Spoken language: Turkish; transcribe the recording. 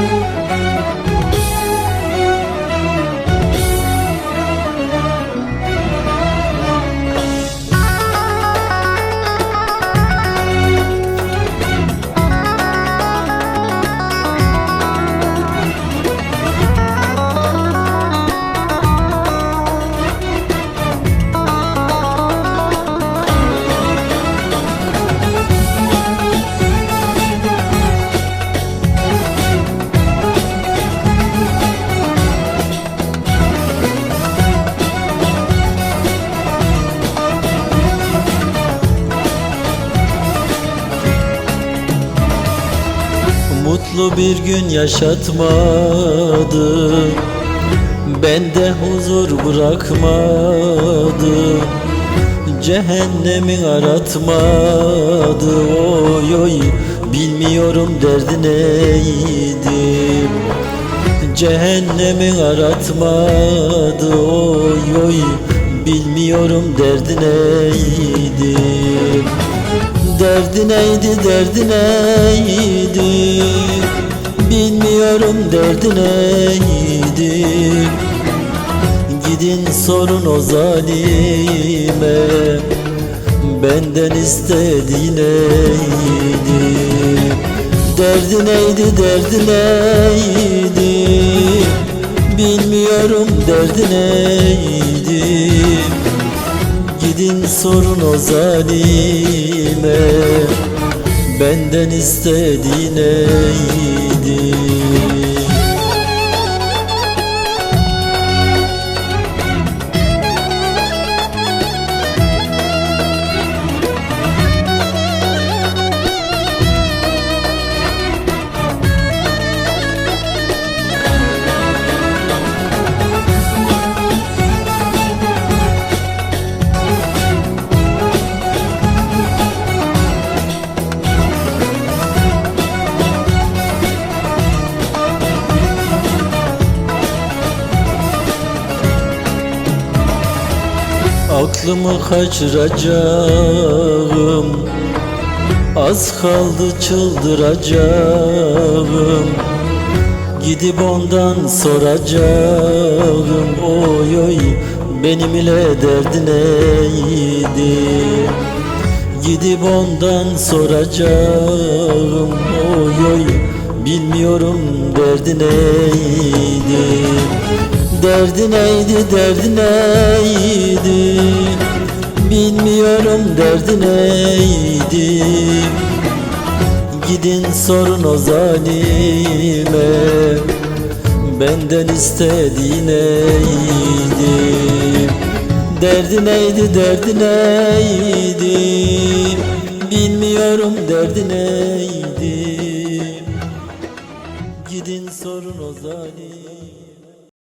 Música Mutlu bir gün yaşatmadı Bende huzur bırakmadı Cehennemin aratmadı Oy oy bilmiyorum derdi neydi? Cehennemin aratmadı. Oy oy bilmiyorum derdi neydi? Derdi neydi derdi neydi Bilmiyorum derdi neydi Gidin sorun o zalime. Benden istediği neydi Derdi neydi derdi neydi? Bilmiyorum derdi neydi? Gidin sorun o zalime. Benden istediği neydi Aklımı kaçıracağım. Az kaldı çıldıracağım. Gidip ondan soracağım. Oy oy benim ile derdi neydi? Gidip ondan soracağım. Oy oy bilmiyorum derdi neydi Derdi neydi derdi neydi? Bilmiyorum derdi neydi? Gidin sorun o zalime Benden istediği neydi? Derdi neydi derdi neydi? Bilmiyorum derdi neydi? Gidin sorun o zalime